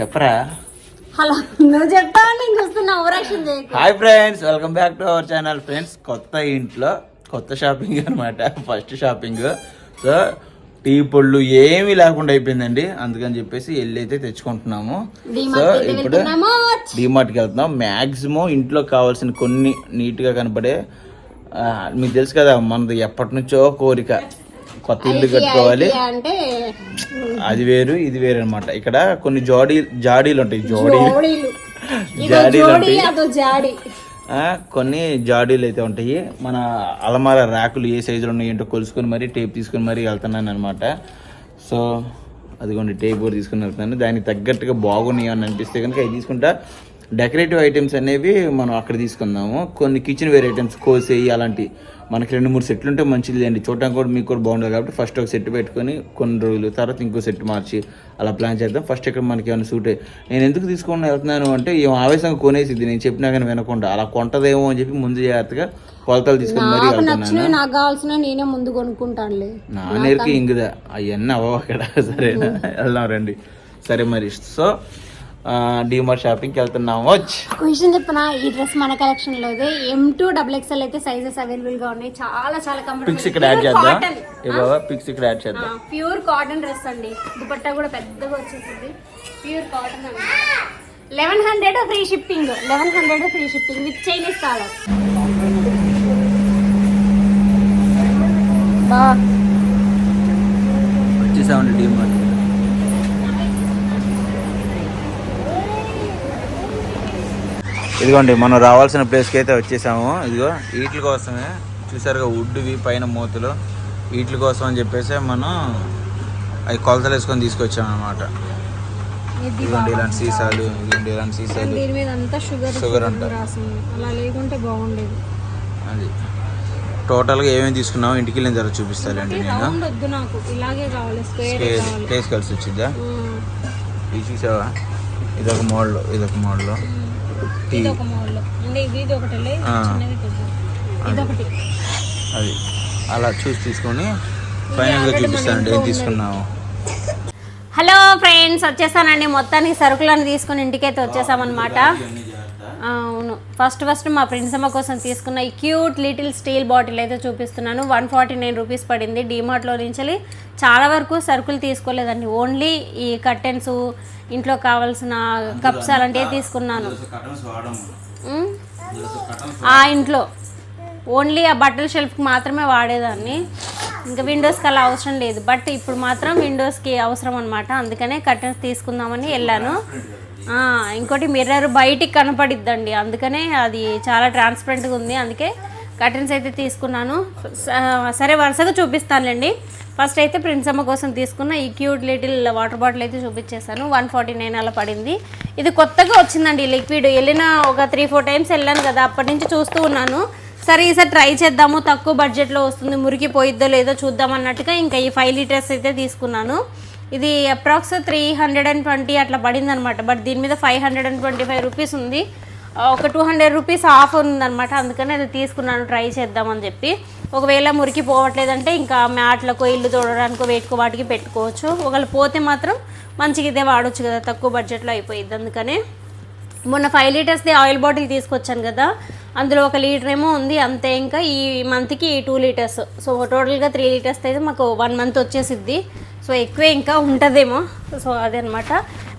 చెప్పరా? హలో నువ్వు చెప్తావు నేను చూస్తున్నా ఓవరాక్షన్ చేయకు. Hi friends welcome back to our channel. Friends కొత్త ఇంట్లో కొత్త షాపింగ్ అనమాట ఫస్ట్ షాపింగ్. సో టీ పొళ్ళు ఏమీ లేకుండా అయిపోయిందండి. అందుకని చెప్పేసి వెళ్ళి అయితే తెచ్చుకుంటున్నాము. సో ఇప్పుడు డిమార్ట్కి వెళ్తున్నాం. మ్యాక్సిమం ఇంట్లో కావాల్సిన కొన్ని నీట్గా కనపడే మీకు తెలుసు కదా మనది ఎప్పటి నుంచో కోరిక. కొత్త ఇల్లు కట్టుకోవాలి. అది వేరు ఇది వేరు అనమాట ఇక్కడ కొన్ని జాడీ జాడీలు ఉంటాయి జోడీ జోడీలు. ఉంటాయి. కొన్ని జాడీలు అయితే ఉంటాయి. మన అలమార ర్యాకులు ఏ సైజులో ఉన్నాయి ఏంటో కొలుసుకొని మరీ టేప్ తీసుకొని మరీ వెళ్తున్నాను అనమాట సో అదిగోండి టేప్ కూడా తీసుకుని వెళ్తున్నాను. దానికి తగ్గట్టుగా బాగున్నాయి అని అనిపిస్తే కనుక అవి తీసుకుంటా. డెకరేటివ్ ఐటమ్స్ అనేవి మనం అక్కడ తీసుకుందాము. కొన్ని కిచెన్ వేర్ ఐటమ్స్ కోసేయి అలాంటి మనకి రెండు మూడు సెట్లు ఉంటే మంచిది అండి. చూడటానికి కూడా మీకు కూడా బాగుంటుంది కాబట్టి ఫస్ట్ ఒక సెట్ పెట్టుకొని కొన్ని రోజులు తర్వాత ఇంకో సెట్ మార్చి అలా ప్లాన్ చేద్దాం. ఫస్ట్ ఇక్కడ మనకి ఏమైనా సూట్ నేను ఎందుకు తీసుకొని వెళ్తున్నాను అంటే ఏం ఆవేశంగా కొనేసిద్ది. నేను చెప్పినా కానీ వినకుండా. అలా కొంటదేమో అని చెప్పి ముందు జాగ్రత్తగా కొలతలు తీసుకొని మరీ వెళ్తున్నాను. నాకు కావాల్సిన నేనే ముందు కొనుక్కుంటానులే. నా నేరికి ఇంగుదా? అవన్నీ అవ్వవు అక్కడ. సరేనా? వెళ్దాం రండి. సరే మరి. సో డిమార్ట్ షాపింగ్కి వెళ్తున్నాము వచ్చి. విషయం చెప్పనా? ఈ డ్రెస్ మన కలెక్షన్లో ఎం టూ డబుల్ ఎక్స్ఎల్ అయితే సైజెస్ అవైలబుల్గా ఉన్నాయి. చాలా చాలా పిక్స్ ఇక్కడ యాడ్ చేద్దాం. బాబా పిక్స్ ఇక్కడ యాడ్ చేద్దాం. ప్యూర్ కాటన్ డ్రెస్ అండి. దుపట్టా కూడా పెద్దగా వచ్చేసింది. ప్యూర్ కాటన్ అండి. Eleven hundred free shipping eleven hundred free shipping with Chinese collar బా వచ్చేసామండి డిమార్ట్ ఇదిగోండి మనం రావాల్సిన ప్లేస్కి అయితే వచ్చేసాము. ఇదిగో వీటి కోసమే. చూసారుగా వుడ్వి పైన మూతలు. వీటి కోసం అని చెప్పేసి మనం అవి కొలతలు వేసుకొని తీసుకొచ్చాం అనమాట ఇదిగోండి ఇలాంటి సీసాలు ఇదిగోండి ఇలాంటి సీసాలు. దీని మీద అంతా షుగర్ షుగర్ అంట రాసింది అలా లేకుంటే బాగుండేది. అది. టోటల్గా ఏమేమి తీసుకున్నామో ఇంటికి వెళ్ళిన తర్వాత చూపిస్తానండి నేను. ఇలాగే కావాలి స్క్వేర్ ప్లేస్ కలిసి వచ్చిద్దా. ఇది చూసావా? ఇదొక మోడల్ ఇదొక మోడల్ అది. అలా చూసి తీసుకొని ఫైనల్గా చూపిస్తానండి. ఏం తీసుకున్నాము హలో ఫ్రెండ్స్ వచ్చేసానండి. మొత్తానికి సరుకులను తీసుకుని ఇంటికైతే వచ్చేసామన్నమాట. అవును. ఫస్ట్ ఫస్ట్ మా ఫ్రెండ్స్ అమ్మ కోసం తీసుకున్న ఈ క్యూట్ లిటిల్ స్టీల్ బాటిల్ అయితే చూపిస్తున్నాను. వన్ ఫార్టీ నైన్ రూపీస్ పడింది. డీమార్ట్లో నుంచి చాలా వరకు సరుకులు తీసుకోలేదండి. ఓన్లీ ఈ కర్టెన్స్ ఇంట్లో కావాల్సిన కప్స్ అలాంటివి తీసుకున్నాను. ఆ ఇంట్లో. ఓన్లీ ఆ బట్టల షెల్ఫ్కి మాత్రమే వాడేదాన్ని. ఇంకా విండోస్కి అలా అవసరం లేదు. బట్ ఇప్పుడు మాత్రం విండోస్కి అవసరం అనమాట అందుకనే కర్టన్స్ తీసుకుందామని వెళ్ళాను. ఇంకోటి మిర్రర్ బయటికి కనపడిద్దండి. అందుకనే అది చాలా ట్రాన్స్పరెంట్గా ఉంది. అందుకే కర్టెన్స్ అయితే తీసుకున్నాను. సరే వరుసగా చూపిస్తానులేండి. ఫస్ట్ అయితే ప్రిన్సమ్మ కోసం తీసుకున్న ఈ క్యూట్ లిటిల్ వాటర్ బాటిల్ అయితే చూపించేశాను. వన్ ఫార్టీ నైన్ అలా పడింది. ఇది కొత్తగా వచ్చిందండి లిక్విడ్ వెళ్ళిన ఒక త్రీ ఫోర్ టైమ్స్ వెళ్ళాను కదా అప్పటి నుంచి చూస్తూ ఉన్నాను. సరే ఈసారి ట్రై చేద్దాము. తక్కువ బడ్జెట్లో వస్తుంది. మురికి పోయిద్దో లేదో చూద్దాం అన్నట్టుగా ఇంకా ఈ ఫైవ్ లీటర్స్ అయితే తీసుకున్నాను. ఇది approx three hundred and twenty అట్లా పడింది అనమాట బట్ దీని మీద five hundred and twenty five rupees ఉంది ఒక టూ హండ్రెడ్ రూపీస్ ఆఫ్ ఉందన్నమాట. అందుకని అది తీసుకున్నాను ట్రై చేద్దామని చెప్పి. ఒకవేళ మురికి పోవట్లేదంటే ఇంకా మ్యాట్లకు ఇల్లు తోడడానికో వేటుకో వాటికి పెట్టుకోవచ్చు. ఒకవేళ పోతే మాత్రం మంచిగా ఇదే వాడొచ్చు కదా తక్కువ బడ్జెట్లో అయిపోయింది అందుకనే మొన్న ఫైవ్ లీటర్స్ది ఆయిల్ బాటిల్ తీసుకొచ్చాను కదా అందులో ఒక లీటర్ ఏమో ఉంది. అంతే ఇంకా ఈ మంత్కి టూ లీటర్స్ సో టోటల్గా త్రీ లీటర్స్ అయితే మాకు వన్ మంత్ వచ్చేసిద్ది. సో ఎక్కువే ఇంకా ఉంటుందేమో. సో అదనమాట.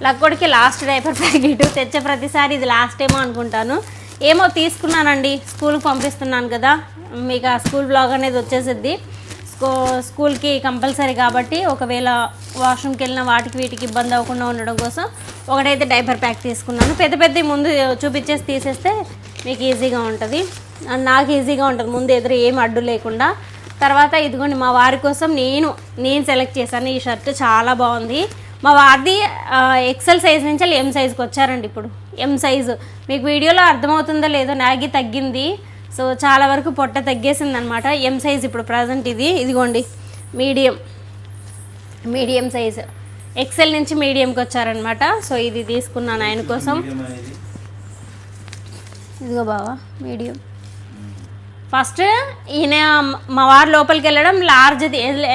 లక్కోడికి లాస్ట్ డైపర్ ప్యాకెట్ తెచ్చే ప్రతిసారి ఇది లాస్ట్ ఏమో అనుకుంటాను. ఏమో తీసుకున్నానండి. స్కూల్కి పంపిస్తున్నాను కదా. మీకు ఆ స్కూల్ బ్లాగ్ అనేది వచ్చేసిద్ది. స్కూ స్కూల్కి కంపల్సరీ కాబట్టి ఒకవేళ వాష్రూమ్కి వెళ్ళిన వాటికి వీటికి ఇబ్బంది అవ్వకుండా ఉండడం కోసం ఒకటైతే డైపర్ ప్యాక్ తీసుకున్నాను. పెద్ద పెద్ద ముందు చూపించేసి తీసేస్తే మీకు ఈజీగా ఉంటుంది. నాకు ఈజీగా ఉంటుంది. ముందు ఎదురు ఏం అడ్డు లేకుండా. తర్వాత ఇదిగోండి మా వారి కోసం నేను నేను సెలెక్ట్ చేశాను. ఈ షర్ట్ చాలా బాగుంది. మా వారిది ఎక్సెల్ సైజ్ నుంచి ఎం సైజ్కి వచ్చారండి ఇప్పుడు. ఎం సైజు మీకు వీడియోలో అర్థమవుతుందో లేదో నాగి తగ్గింది. సో చాలా వరకు పొట్ట తగ్గేసింది అనమాట ఎం సైజ్ ఇప్పుడు ప్రజెంట్ ఇది. ఇదిగోండి మీడియం మీడియం సైజ్ ఎక్సెల్ నుంచి మీడియంకి వచ్చారనమాట. సో ఇది తీసుకున్నాను ఆయన కోసం. ఇదిగో బావా మీడియం ఫస్ట్ ఈయన మా వారు లోపలికి వెళ్ళడం లార్జ్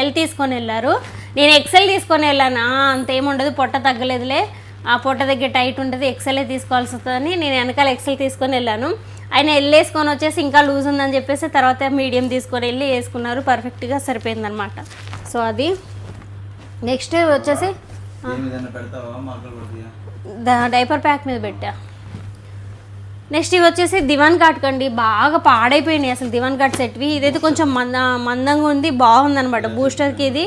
ఎల్ తీసుకొని వెళ్ళారు. నేను ఎక్సెల్ తీసుకొని వెళ్ళాను. "ఆ, అంతేముండదు పొట్ట తగ్గలేదులే. ఆ పొట్ట దగ్గర టైట్ ఉంటుంది ఎక్సెల్ తీసుకోవాల్సి వస్తుందని నేను వెనకాల ఎక్సెల్ తీసుకొని వెళ్ళాను. ఆయన వెళ్ళేసుకొని వచ్చేసి ఇంకా లూజ్ ఉందని చెప్పేసి తర్వాత మీడియం తీసుకొని వెళ్ళి వేసుకున్నారు. పర్ఫెక్ట్గా సరిపోయిందనమాట సో అది. నెక్స్ట్ వచ్చేసి డైపర్ ప్యాక్ మీద పెట్టా. నెక్స్ట్ ఇవి వచ్చేసి దివాన్ కాట్ కండి. బాగా పాడైపోయినాయి అసలు దివాన్ కాట్ సెట్వి ఇదైతే కొంచెం మంద మందంగా ఉంది బాగుంది అనమాట బూస్టర్కి ఇది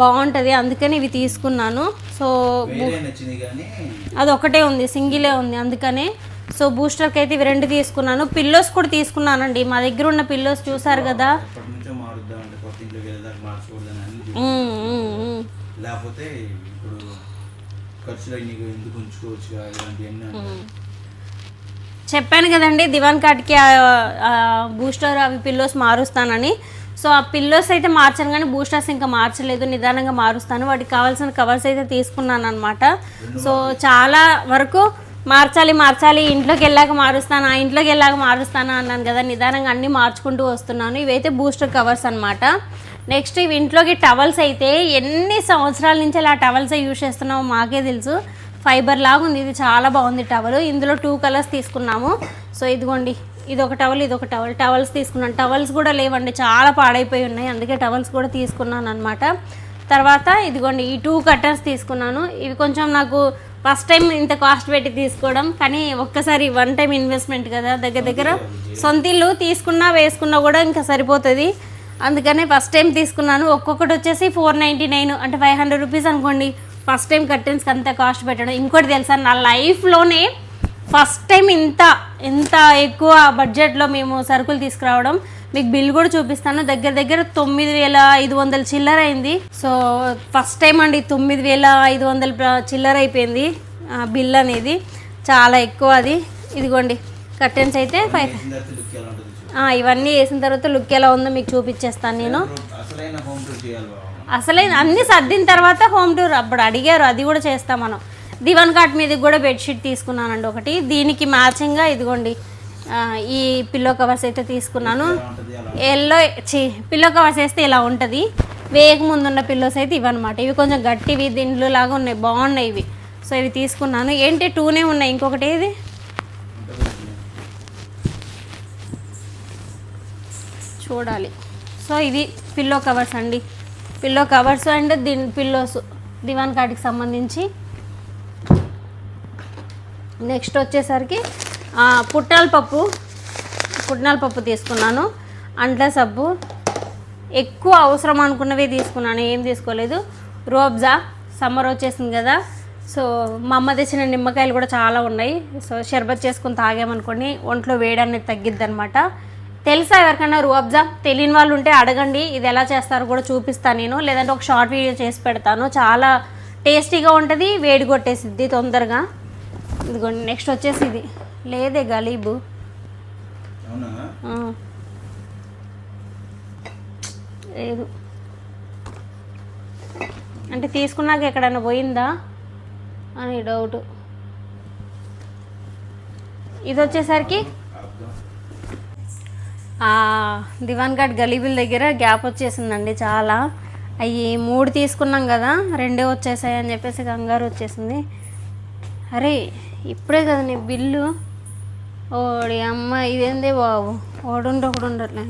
బాగుంటుంది. అందుకని ఇవి తీసుకున్నాను. సో అది ఒకటే ఉంది సింగిలే ఉంది అందుకనే. సో బూస్టర్కి అయితే ఇవి రెండు తీసుకున్నాను. పిల్లోస్ కూడా తీసుకున్నానండి. మా దగ్గర ఉన్న పిల్లోస్ చూసారు కదా. లేకపోతే ఇప్పుడు ఖర్చులు ఎందుకు ఉంచుకోవచ్చు. చెప్పాను కదండి దివాన్ కాట్కి బూస్టర్ అవి పిల్లోస్ మారుస్తానని. సో ఆ పిల్లోస్ అయితే మార్చాను కానీ బూస్టర్స్ ఇంకా మార్చలేదు నిదానంగా మారుస్తాను. వాటికి కావాల్సిన కవర్స్ అయితే తీసుకున్నాను అనమాట సో చాలా వరకు మార్చాలి మార్చాలి ఇంట్లోకి వెళ్ళాక మారుస్తాను ఆ ఇంట్లోకి వెళ్ళాక మారుస్తాను అన్నాను కదా నిదానంగా అన్నీ మార్చుకుంటూ వస్తున్నాను. ఇవైతే బూస్టర్ కవర్స్ అనమాట నెక్స్ట్ ఇవి ఇంట్లోకి టవల్స్ అయితే ఎన్ని సంవత్సరాల నుంచి అలా టవల్స్ యూజ్ చేస్తున్నామో మాకే తెలుసు. ఫైబర్ లాగా ఉంది ఇది చాలా బాగుంది టవల్. ఇందులో టూ కలర్స్ తీసుకున్నాము. సో ఇదిగోండి ఇది ఒక టవల్ ఇది ఒక టవల్. టవల్స్ తీసుకున్నాను. టవల్స్ కూడా లేవండి చాలా పాడైపోయి ఉన్నాయి. అందుకే టవల్స్ కూడా తీసుకున్నాను అనమాట తర్వాత ఇదిగోండి ఈ టూ కట్టర్స్ తీసుకున్నాను. ఇవి కొంచెం నాకు ఫస్ట్ టైం ఇంత కాస్ట్ పెట్టి తీసుకోవడం కానీ ఒక్కసారి వన్ టైం ఇన్వెస్ట్మెంట్ కదా దగ్గర దగ్గర. సొంత ఇల్లు తీసుకున్నా వేసుకున్నా కూడా ఇంకా సరిపోతుంది. అందుకనే ఫస్ట్ టైం తీసుకున్నాను. ఒక్కొక్కటి వచ్చేసి ఫోర్ నైంటీ నైన్ అంటే ఫైవ్ హండ్రెడ్ రూపీస్ అనుకోండి. ఫస్ట్ టైం కర్టెన్స్కి అంత కాస్ట్ పెట్టడం. ఇంకోటి తెలుసా నా లైఫ్లోనే ఫస్ట్ టైం ఇంత ఇంత ఎక్కువ బడ్జెట్లో మేము సరుకులు తీసుకురావడం. మీకు బిల్ కూడా చూపిస్తాను. దగ్గర దగ్గర తొమ్మిది వేల ఐదు వందల చిల్లర అయింది. సో ఫస్ట్ టైం అండి తొమ్మిది వేల ఐదు వందల చిల్లర అయిపోయింది బిల్ అనేది. చాలా ఎక్కువ అది. ఇదిగోండి కర్టెన్స్ అయితే ఫైవ్ ఇవన్నీ వేసిన తర్వాత లుక్ ఎలా ఉందో మీకు చూపించేస్తాను నేను. అసలే అన్ని సర్దిన తర్వాత హోమ్ టూర్ అప్పుడు అడిగారు అది కూడా చేస్తాం మనం. దివాన్ కాట్ మీద కూడా బెడ్షీట్ తీసుకున్నానండి ఒకటి. దీనికి మ్యాచింగ్గా ఇదిగోండి ఈ పిల్లో కవర్స్ అయితే తీసుకున్నాను. ఎల్లో చి పిల్లో కవర్స్ వేస్తే ఇలా ఉంటుంది. వేగ ముందున్న పిల్లోస్ అయితే ఇవన్నమాట ఇవి కొంచెం గట్టివి దిండ్లు లాగా ఉన్నాయి బాగున్నాయి ఇవి. సో ఇవి తీసుకున్నాను. ఏంటి టూనే ఉన్నాయి ఇంకొకటి ఇది చూడాలి. సో ఇది పిల్లో కవర్స్ అండి. Pillow covers and thin pillows దివాన్ కాటికి సంబంధించి. నెక్స్ట్ వచ్చేసరికి పుట్నాల పప్పు పుట్నాల పప్పు తీసుకున్నాను. అంట్ల సబ్బు. ఎక్కువ అవసరం అనుకున్నవే తీసుకున్నాను ఏం తీసుకోలేదు. రోబ్జా సమ్మర్ వచ్చేసింది కదా. సో మా అమ్మ తెచ్చిన నిమ్మకాయలు కూడా చాలా ఉన్నాయి. సో షర్బత్ చేసుకుని తాగామనుకోండి ఒంట్లో వేడి అనేది తగ్గిద్ది అనమాట తెలుసా ఎవరికైనా రూఅబ్జా తెలియని వాళ్ళు ఉంటే అడగండి ఇది ఎలా చేస్తారో కూడా చూపిస్తాను నేను. లేదంటే ఒక షార్ట్ వీడియో చేసి పెడతాను. చాలా టేస్టీగా ఉంటుంది వేడి కొట్టేసిద్ది తొందరగా. ఇదిగోండి నెక్స్ట్ వచ్చేసి ఇది. లేదే గలీబు. లేదు. అంటే తీసుకున్నాక ఎక్కడైనా పోయిందా? అని డౌట్. ఇది వచ్చేసరికి దివాన్ ఘాట్ గలీబుల్ దగ్గర గ్యాప్ వచ్చేసిందండి చాలా. అవి మూడు తీసుకున్నాం కదా రెండే వచ్చేసాయి అని చెప్పేసి కంగారు వచ్చేసింది. అరే ఇప్పుడే కదా నీ బిల్లు. ఓడి అమ్మ ఇదేందే బాబు? ఓడుండు ఒకడు ఉండట్లే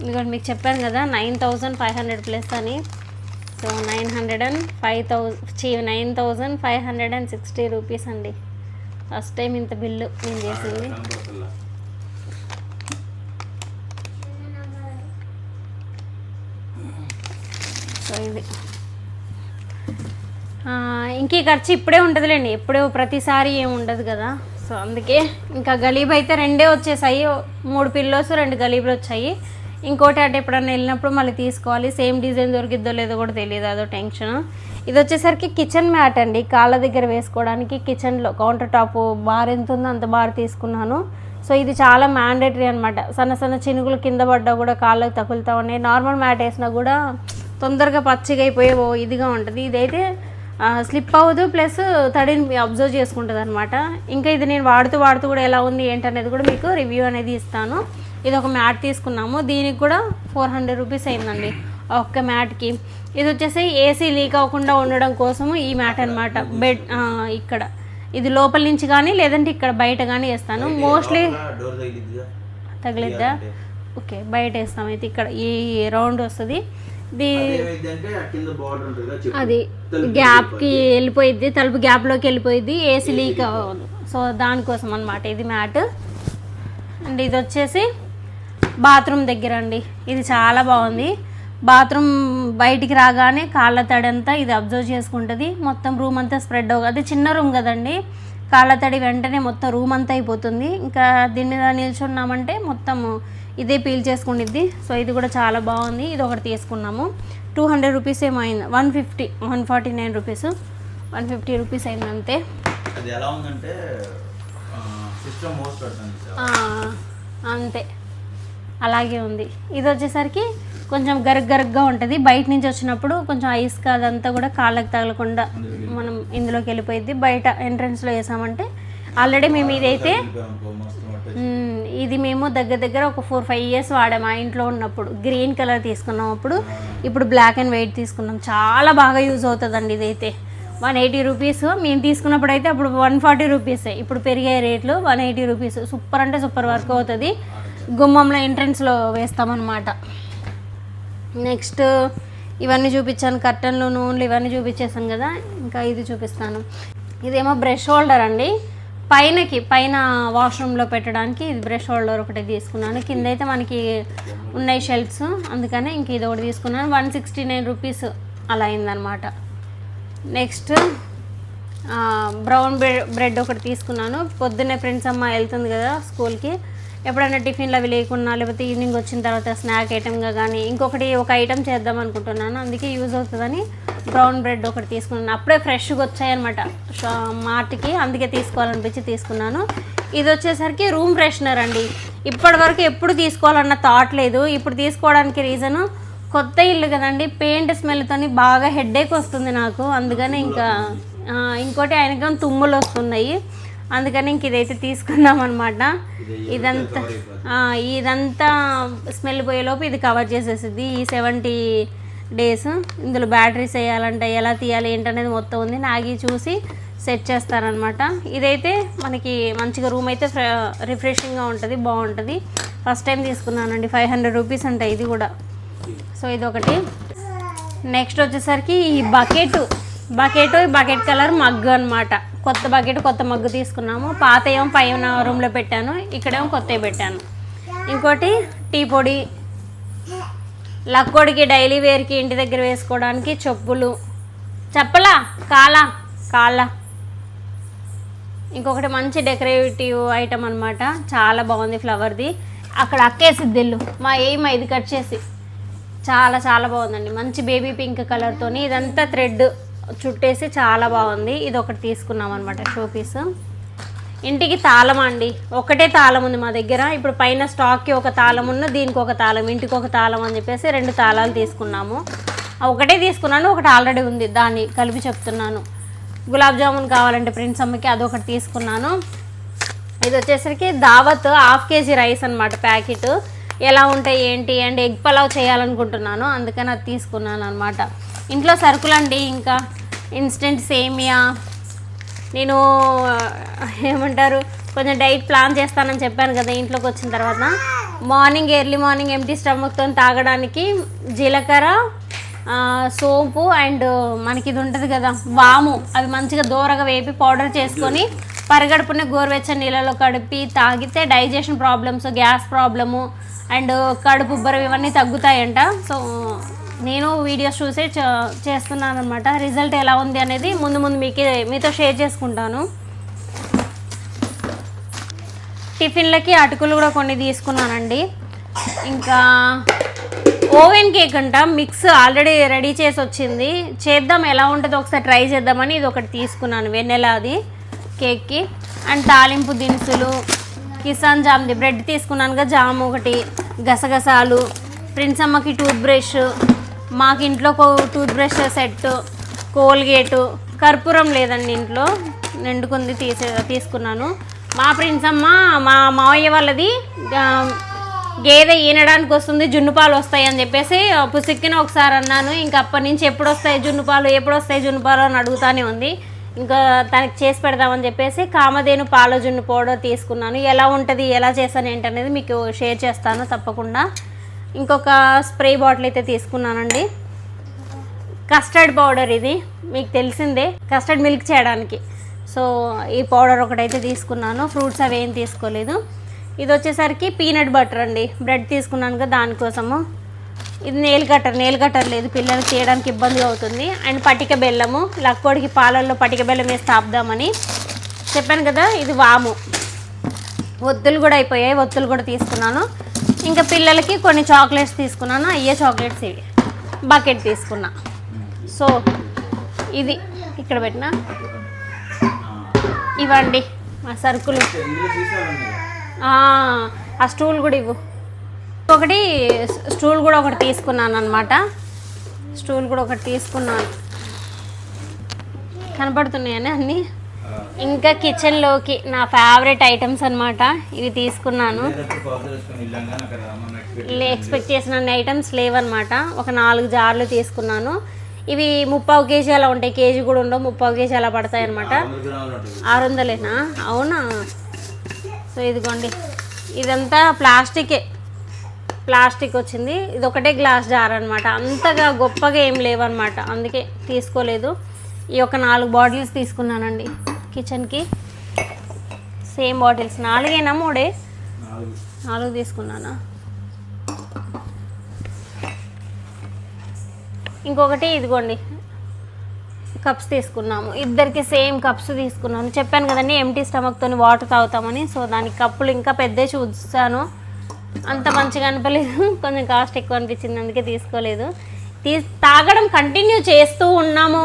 ఎందుకంటే మీకు చెప్పాను కదా nine thousand five hundred plus అని. So nine hundred and five thousand nine thousand five hundred and sixty rupees అండి. ఫస్ట్ టైం ఇంత బిల్లు నేను చేసింది. సో ఇది ఇంక ఈ ఖర్చు ఇప్పుడే ఉంటుందిలేండి. ఎప్పుడో ప్రతిసారి ఏం ఉండదు కదా. సో అందుకే ఇంకా గలీబ్ అయితే రెండే వచ్చేసాయి. మూడు పిల్లోస్ రెండు గలీబులు వచ్చాయి. ఇంకోటి అటు ఎప్పుడన్నా వెళ్ళినప్పుడు మళ్ళీ తీసుకోవాలి. సేమ్ డిజైన్ దొరికిద్దో లేదో కూడా తెలియదు. అదో టెన్షన్. ఇది వచ్చేసరికి కిచెన్ మ్యాట్ అండి. కాళ్ళ దగ్గర వేసుకోవడానికి కిచెన్లో కౌంటర్ టాప్ బార్ ఎంత ఉందో అంత బార్ తీసుకున్నాను. సో ఇది చాలా మ్యాండేటరీ అనమాట సన్న సన్న చినుకులు కింద పడ్డా కూడా కాళ్ళకు తగులుతూ ఉన్నాయి. నార్మల్ మ్యాట్ వేసినా కూడా తొందరగా పచ్చిగా అయిపోయే ఓ ఇదిగా ఉంటుంది. ఇదైతే స్లిప్ అవ్వదు ప్లస్ తడిని అబ్జర్వ్ చేసుకుంటుంది అనమాట ఇంకా ఇది నేను వాడుతూ వాడుతూ కూడా ఎలా ఉంది ఏంటనేది కూడా మీకు రివ్యూ అనేది ఇస్తాను. ఇది ఒక మ్యాట్ తీసుకున్నాము. దీనికి కూడా ఫోర్ హండ్రెడ్ రూపీస్ అయిందండి ఒక్క మ్యాట్కి. ఇది వచ్చేసి ఏసీ లీక్ అవ్వకుండా ఉండడం కోసము ఈ మ్యాట్ అనమాట బెడ్ ఇక్కడ. ఇది లోపల నుంచి కానీ లేదంటే ఇక్కడ బయట కానీ వేస్తాను. మోస్ట్లీ తగిలిద్దా? ఓకే బయట వేస్తాం. అయితే ఇక్కడ ఈ రౌండ్ వస్తుంది. అది గ్యాప్కి వెళ్ళిపోయిద్ది తలుపు గ్యాప్లోకి వెళ్ళిపోయిద్ది ఏసీ లీక్ అవ్వదు. సో దానికోసం అనమాట ఇది మ్యాట్. అండ్ ఇది వచ్చేసి బాత్రూమ్ దగ్గర అండి. ఇది చాలా బాగుంది. బాత్రూమ్ బయటికి రాగానే కాళ్ళ తడంతా ఇది అబ్జర్వ్ చేసుకుంటుంది. మొత్తం రూమ్ అంతా స్ప్రెడ్ అవ్వ అది చిన్న రూమ్ కదండి. కాళ్ళ తడి వెంటనే మొత్తం రూమ్ అంతా అయిపోతుంది. ఇంకా దీని మీద నిల్చున్నామంటే మొత్తం ఇదే పీల్ చేసుకునిద్ది సో ఇది కూడా చాలా బాగుంది. ఇది ఒకటి తీసుకున్నాము. టూ హండ్రెడ్ రూపీస్ ఏమో అయింది. One fifty one forty nine rupees. One fifty rupees అయింది అంతే. అది ఎలా ఉందంటే సిస్టమ్ అంతే. అలాగే ఉంది. ఇది వచ్చేసరికి కొంచెం గరుగ్ గరుగ్గా ఉంటుంది. బయట నుంచి వచ్చినప్పుడు కొంచెం ఐస్ అదంతా కూడా కాళ్ళకి తగలకుండా మనం ఇందులోకి వెళ్ళిపోయింది బయట ఎంట్రన్స్లో వేసామంటే ఆల్రెడీ మేము ఇదైతే ఇది మేము దగ్గర దగ్గర ఒక ఫోర్ ఫైవ్ ఇయర్స్ వాడాము ఆ ఇంట్లో ఉన్నప్పుడు. గ్రీన్ కలర్ తీసుకున్నాం అప్పుడు ఇప్పుడు బ్లాక్ అండ్ వైట్ తీసుకున్నాం. చాలా బాగా యూజ్ అవుతుందండి ఇదైతే. వన్ ఎయిటీ రూపీస్ మేము తీసుకున్నప్పుడు అయితే అప్పుడు వన్ ఫార్టీ రూపీసే ఇప్పుడు పెరిగే రేట్లు వన్ ఎయిటీ రూపీస్ సూపర్ అంటే సూపర్ వర్క్ అవుతుంది. గుమ్మంలో ఎంట్రన్స్లో వేస్తామన్నమాట. నెక్స్ట్ ఇవన్నీ చూపించాను. కర్టన్లు నూనెలు ఇవన్నీ చూపించేసాను కదా. ఇంకా ఇది చూపిస్తాను. ఇదేమో బ్రష్ హోల్డర్ అండి. పైనకి పైన వాష్రూమ్లో పెట్టడానికి ఇది బ్రష్ హోల్డర్ ఒకటి తీసుకున్నాను. కింద అయితే మనకి ఉన్నాయి షెల్ఫ్స్ అందుకనే ఇంక ఇది ఒకటి తీసుకున్నాను. వన్ సిక్స్టీ నైన్ రూపీస్ అలా అయిందనమాట. నెక్స్ట్ బ్రౌన్ బ్రెడ్ బ్రెడ్ ఒకటి తీసుకున్నాను. పొద్దున్నే ఫ్రెండ్స్ అమ్మ వెళ్తుంది కదా స్కూల్కి. ఎప్పుడైనా టిఫిన్లు అవి లేకున్నా లేకపోతే ఈవినింగ్ వచ్చిన తర్వాత స్నాక్ ఐటమ్గా కానీ ఇంకొకటి ఒక ఐటమ్ చేద్దాం అనుకుంటున్నాను. అందుకే యూజ్ అవుతుందని బ్రౌన్ బ్రెడ్ ఒకటి తీసుకున్నాను. అప్పుడే ఫ్రెష్గా వచ్చాయన్నమాట. మార్ట్కి అందుకే తీసుకోవాలనిపించి తీసుకున్నాను. ఇది వచ్చేసరికి రూమ్ ఫ్రెషనర్ అండి. ఇప్పటి వరకు ఎప్పుడు తీసుకోవాలన్న థాట్ లేదు. ఇప్పుడు తీసుకోవడానికి రీజను కొత్త ఇల్లు కదండి. పెయింట్ స్మెల్తోని బాగా హెడ్ఏక్ వస్తుంది నాకు. అందుకని ఇంకా ఇంకోటి ఆయనకి తుమ్ములు వస్తున్నాయి. అందుకని ఇంక ఇదైతే తీసుకున్నాం అనమాట ఇదంతా ఇదంతా స్మెల్ పోయేలోపు ఇది కవర్ చేసేసింది ఈ సెవెంటీ డేస్ ఇందులో బ్యాటరీస్ వేయాలంటే ఎలా తీయాలి ఏంటనేది మొత్తం ఉంది. నాగి చూసి సెట్ చేస్తారనమాట. ఇదైతే మనకి మంచిగా రూమ్ అయితే రిఫ్రెషింగ్గా ఉంటుంది బాగుంటుంది. ఫస్ట్ టైం తీసుకున్నానండి ఫైవ్ హండ్రెడ్ రూపీస్ అంట ఇది కూడా. సో ఇది ఒకటి నెక్స్ట్ వచ్చేసరికి ఈ bucket. Bucket bucket colour mug అన్నమాట కొత్త బకెట్ కొత్త మగ్గు తీసుకున్నాము. పాత ఏమో పైన రూమ్లో పెట్టాను ఇక్కడేమో కొత్తవి పెట్టాను. ఇంకోటి టీ పొడి. లక్కోడికి డైలీ వేర్కి ఇంటి దగ్గర వేసుకోవడానికి చెప్పులు. చెప్పలా? కాలా? కాలా. ఇంకొకటి మంచి డెకరేటివ్ ఐటమ్ అనమాట చాలా బాగుంది ఫ్లవర్ది. అక్కడ అక్కేసిద్ది ఇల్లు మా ఏం ఇది కట్ చేసి. చాలా చాలా బాగుందండి. మంచి బేబీ పింక్ కలర్తోని ఇదంతా థ్రెడ్ చుట్టేసి చాలా బాగుంది. ఇది ఒకటి తీసుకున్నాం అనమాట షో పీస్ ఇంటికి తాళం అండి. ఒకటే తాళం ఉంది మా దగ్గర. ఇప్పుడు పైన స్టాక్కి ఒక తాళం ఉన్న దీనికి ఒక తాళం ఇంటికి ఒక తాళం అని చెప్పేసి రెండు తాళాలు తీసుకున్నాము. ఒకటే తీసుకున్నాను ఒకటి ఆల్రెడీ ఉంది. దాన్ని కలిపి చెప్తున్నాను. గులాబ్ జామున్ కావాలంటే ప్రిన్స్ అమ్మకి అదొకటి తీసుకున్నాను. ఇది వచ్చేసరికి దావత్ హాఫ్ కేజీ రైస్ అనమాట ప్యాకెట్. ఎలా ఉంటాయి ఏంటి? అండ్ ఎగ్ పలావ్ చేయాలనుకుంటున్నాను. అందుకని అది తీసుకున్నాను అనమాట ఇంట్లో సరుకులండి ఇంకా. ఇన్స్టెంట్ సేమియా నేను ఏమంటారు కొంచెం డైట్ ప్లాన్ చేస్తానని చెప్పాను కదా ఇంట్లోకి వచ్చిన తర్వాత. మార్నింగ్ ఎర్లీ మార్నింగ్ ఎంటీ స్టమక్తో తాగడానికి జీలకర్ర సోంపు అండ్ మనకి ఇది ఉంటుంది కదా వాము. అవి మంచిగా దూరగా వేపి పౌడర్ చేసుకొని పరిగడుపునే గోరువెచ్చని నీళ్ళలో కడిపి తాగితే digestion problems gas problem and కడుపు ఉబ్బరం ఇవన్నీ తగ్గుతాయంట. సో నేను వీడియోస్ చూసే చేస్తున్నాను అనమాట రిజల్ట్ ఎలా ఉంది అనేది ముందు ముందు మీకే మీతో షేర్ చేసుకుంటాను. టిఫిన్లకి అటుకులు కూడా కొన్ని తీసుకున్నానండి. ఇంకా ఓవెన్ కేక్ అంట మిక్స్ ఆల్రెడీ రెడీ చేసి వచ్చింది. చేద్దాం ఎలా ఉంటుందో ఒకసారి ట్రై చేద్దామని ఇది ఒకటి తీసుకున్నాను వెన్నెలాది కేక్కి. అండ్ తాలింపు దినుసులు కిసాన్ జామ్ది బ్రెడ్ తీసుకున్నానుగా జామ్ ఒకటి గసగసాలు ప్రిన్స్ అమ్మకి టూత్ బ్రష్ మాకు ఇంట్లో టూత్ బ్రష్ సెట్ కోల్గేటు కర్పూరం లేదండి ఇంట్లో. నిండుకుంది తీసే తీసుకున్నాను. మా ఫ్రెండ్స్ అమ్మ మా మావయ్య వాళ్ళది గేదె ఈనడానికి వస్తుంది జున్ను పాలు వస్తాయి అని చెప్పేసి పుసిక్కిన ఒకసారి అన్నాను. ఇంకా అప్పటి నుంచి ఎప్పుడు వస్తాయి జున్ను పాలు ఎప్పుడు వస్తాయి జున్ను పాలు అని అడుగుతానే ఉంది. ఇంకా తనకి చేసి పెడదామని చెప్పేసి కామధేను పాల జున్ను పౌడర్ తీసుకున్నాను. ఎలా ఉంటుంది ఎలా చేశాను ఏంటనేది మీకు షేర్ చేస్తాను తప్పకుండా. ఇంకొక స్ప్రే బాటిల్ అయితే తీసుకున్నానండి. కస్టర్డ్ పౌడర్ ఇది మీకు తెలిసిందే కస్టర్డ్ మిల్క్ చేయడానికి. సో ఈ పౌడర్ ఒకటైతే తీసుకున్నాను ఫ్రూట్స్ అవి ఏం తీసుకోలేదు. ఇది వచ్చేసరికి పీనట్ బటర్ అండి. బ్రెడ్ తీసుకున్నాను కదా దానికోసము. ఇది నేల్ కట్టర్ నేల్ కట్టర్ లేదు పిల్లలు చేయడానికి ఇబ్బందిగా అవుతుంది. అండ్ పటిక బెల్లము లక్కోడికి పాలల్లో పటిక బెల్లం వేసి తాపుదామని. చెప్పాను కదా ఇది వాము. ఒత్తులు కూడా అయిపోయాయి ఒత్తులు కూడా తీసుకున్నాను. ఇంకా పిల్లలకి కొన్ని చాక్లెట్స్ తీసుకున్నాను. అయ్యే చాక్లెట్స్ ఇవి. బకెట్ తీసుకున్నా. సో ఇది ఇక్కడ పెట్టిన. ఇవ్వండి. మా సరుకులు. ఆ, ఆ స్టూల్ కూడా ఇవ్వు. ఒకటి స్టూల్ కూడా ఒకటి తీసుకున్నాను అనమాట స్టూల్ కూడా ఒకటి తీసుకున్నాను. కనపడుతున్నాయని అన్నీ? ఇంకా కిచెన్లోకి నా ఫేవరెట్ ఐటమ్స్ అనమాట ఇవి తీసుకున్నాను. లే ఎక్స్పెక్ట్ చేసిన అన్ని ఐటమ్స్ లేవన్నమాట. ఒక నాలుగు జార్లు తీసుకున్నాను. ఇవి ముప్పావు కేజీ అలా ఉంటాయి. కేజీ కూడా ఉండవు. ముప్పావు కేజీ అలా పడతాయి అనమాట ఆరు వందలేనా? అవునా? సో ఇదిగోండి. ఇదంతా ప్లాస్టికే. ప్లాస్టిక్ వచ్చింది. ఇది ఒకటే గ్లాస్ జార్ అనమాట అంతగా గొప్పగా ఏం లేవన్నమాట. అందుకే తీసుకోలేదు. ఈ ఒక నాలుగు బాటిల్స్ తీసుకున్నానండి. కిచెన్కి సేమ్ బాటిల్స్. నాలుగేనా మూడే? నాలుగు. తీసుకున్నానా? ఇంకొకటి ఇదిగోండి. కప్స్ తీసుకున్నాము. ఇద్దరికి సేమ్ కప్స్ తీసుకున్నాను. చెప్పాను కదండి ఎంటీ స్టమక్తో వాటర్ తాగుతామని. సో దానికి కప్పులు ఇంకా పెద్ద చూసాను. అంత మంచిగా అనిపించలేదు కొంచెం కాస్ట్ ఎక్కువ అనిపించింది. అందుకే తీసుకోలేదు. తీ తాగడం కంటిన్యూ చేస్తూ ఉన్నాము.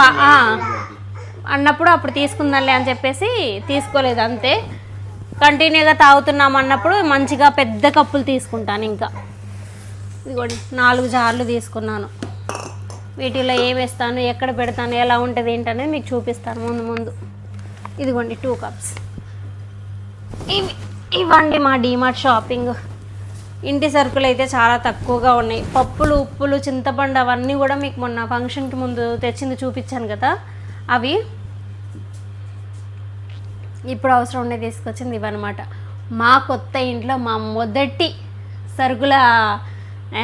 బా అన్నప్పుడు అప్పుడు తీసుకుందాంలే అని చెప్పేసి తీసుకోలేదు అంతే. కంటిన్యూగా తాగుతున్నాం అన్నప్పుడు మంచిగా పెద్ద కప్పులు తీసుకుంటాను ఇంకా. ఇదిగోండి నాలుగు జార్లు తీసుకున్నాను. వీటిలో ఏం వేస్తాను ఎక్కడ పెడతాను ఎలా ఉంటుంది ఏంటనేది మీకు చూపిస్తాను ముందు ముందు. ఇదిగోండి టూ కప్స్ ఇవి ఇవ్వండి మా డీమార్ట్ షాపింగ్ ఇంటి సరుకులు అయితే చాలా తక్కువగా ఉన్నాయి. పప్పులు ఉప్పులు చింతపండు అవన్నీ కూడా మీకు మొన్న ఫంక్షన్కి ముందు తెచ్చింది చూపించాను కదా. అవి ఇప్పుడు అవసరం ఉండే తీసుకొచ్చింది ఇవన్నమాట మా కొత్త ఇంట్లో మా మొదటి సరుకుల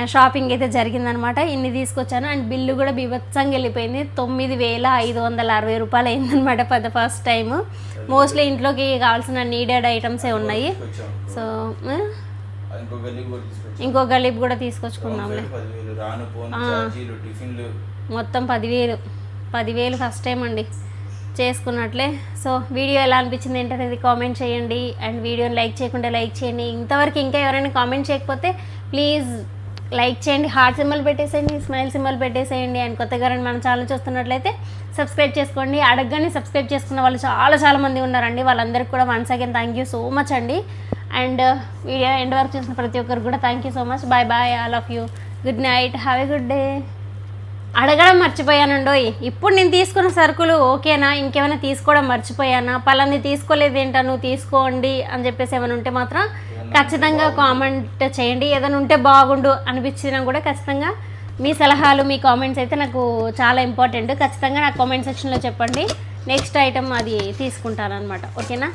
షాపింగ్ అయితే జరిగిందనమాట. ఇన్ని తీసుకొచ్చాను. అండ్ బిల్లు కూడా బీభత్సంగా వెళ్ళిపోయింది. తొమ్మిది వేల ఐదు వందల అరవై రూపాయలు అయిందనమాట పెద్ద ఫస్ట్ టైం మోస్ట్లీ ఇంట్లోకి కావాల్సిన నీడెడ్ ఐటమ్సే ఉన్నాయి. సో ఇంకో గలీబ్ కూడా తీసుకొచ్చుకున్నాంలే. మొత్తం పదివేలు. పదివేలు ఫస్ట్ టైం అండి. చేసుకున్నట్లే. సో వీడియో ఎలా అనిపించింది ఏంటనేది కామెంట్ చేయండి. అండ్ వీడియోని లైక్ చేయకుండా లైక్ చేయండి. ఇంతవరకు ఇంకా ఎవరైనా కామెంట్ చేయకపోతే ప్లీజ్ లైక్ చేయండి. హార్ట్ సింబల్ పెట్టేసేయండి స్మైల్ సింబల్ పెట్టేసేయండి. అండ్ కొత్తగా ఎవరైనా మన ఛానల్ చూస్తున్నట్లయితే సబ్స్క్రైబ్ చేసుకోండి. అడగగానే సబ్స్క్రైబ్ చేసుకున్న వాళ్ళు చాలా చాలా మంది ఉన్నారండి. వాళ్ళందరికీ కూడా once again thank you so much అండి. అండ్ uh, వీడియో ఎండ్ వరకు చూసిన ప్రతి ఒక్కరికి కూడా thank you so much bye bye all of you good night have a good day అడగడం మర్చిపోయానండోయ్. ఇప్పుడు నేను తీసుకున్న సరుకులు ఓకేనా? ఇంకేమైనా తీసుకోవడం మర్చిపోయానా? పలాంది తీసుకోలేదు ఏంటా నువ్వు తీసుకోండి అని చెప్పేసి ఏమైనా ఉంటే మాత్రం ఖచ్చితంగా కామెంట్ చేయండి. ఏదైనా ఉంటే బాగుండు అనిపించినా కూడా ఖచ్చితంగా మీ సలహాలు మీ కామెంట్స్ అయితే నాకు చాలా ఇంపార్టెంట్. ఖచ్చితంగా నాకు కామెంట్ సెక్షన్లో చెప్పండి. నెక్స్ట్ ఐటమ్ అది తీసుకుంటాను అనమాట ఓకేనా?